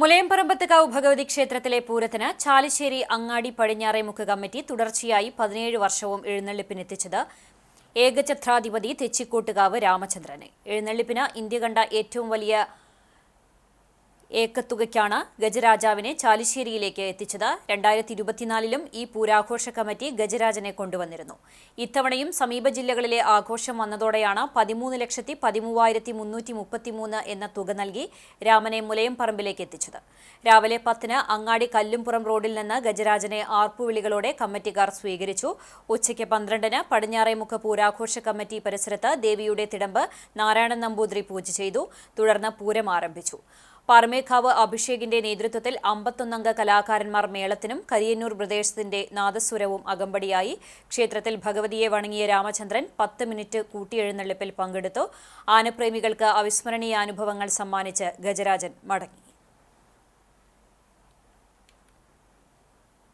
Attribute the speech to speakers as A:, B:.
A: മുലയംപറമ്പത്തുകാവ് ഭഗവതി ക്ഷേത്രത്തിലെ പൂരത്തിന് ചാലിശ്ശേരി അങ്ങാടി പടിഞ്ഞാറേമുക്ക് കമ്മിറ്റി തുടർച്ചയായി പതിനേഴ് വർഷവും എഴുന്നള്ളിപ്പിനെത്തിച്ചത് ഏകഛത്രാധിപതി തെച്ചിക്കോട്ടുകാവ് രാമചന്ദ്രനെ എഴുന്നള്ളിപ്പിന് ഇന്ത്യ കണ്ട ഏറ്റവും വലിയ ഏക്കത്തുകയ്ക്കാണ് ഗജരാജാവിനെ ചാലിശ്ശേരിയിലേക്ക് എത്തിച്ചത്. രണ്ടായിരത്തി ഇരുപത്തിനാലിലും ഈ പൂരാഘോഷ കമ്മിറ്റി ഗജരാജനെ കൊണ്ടുവന്നിരുന്നു. ഇത്തവണയും സമീപ ജില്ലകളിലെ ആഘോഷം വന്നതോടെയാണ് പതിമൂന്ന് ലക്ഷത്തി പതിമൂവായിരത്തി മുന്നൂറ്റി മുപ്പത്തിമൂന്ന് എന്ന തുക നൽകി രാമനെ മുലയം പറമ്പിലേക്ക് എത്തിച്ചത്. രാവിലെ പത്തിന് അങ്ങാടി കല്ലുംപുറം റോഡിൽ നിന്ന് ഗജരാജനെ ആർപ്പുവിളികളോടെ കമ്മിറ്റിക്കാർ സ്വീകരിച്ചു. ഉച്ചയ്ക്ക് പന്ത്രണ്ടിന് പടിഞ്ഞാറേമുഖ പൂരാഘോഷ കമ്മിറ്റി പരിസരത്ത് ദേവിയുടെ തിടമ്പ് നാരായണൻ നമ്പൂതിരി പൂജ ചെയ്തു. തുടർന്ന് പൂരം ആരംഭിച്ചു. പാറമേക്കാവ് അഭിഷേകിന്റെ നേതൃത്വത്തിൽ അമ്പത്തൊന്നംഗ കലാകാരന്മാർ മേളത്തിനും കരിയന്നൂർ പ്രദേശത്തിന്റെ നാദസ്വരവും അകമ്പടിയായി ക്ഷേത്രത്തിൽ ഭഗവതിയെ വണങ്ങിയ രാമചന്ദ്രൻ പത്ത് മിനിറ്റ് കൂട്ടിയെഴുന്നള്ളിപ്പിൽ പങ്കെടുത്തു. ആനപ്രേമികൾക്ക് അവിസ്മരണീയ അനുഭവങ്ങൾ സമ്മാനിച്ച് ഗജരാജൻ മടങ്ങി.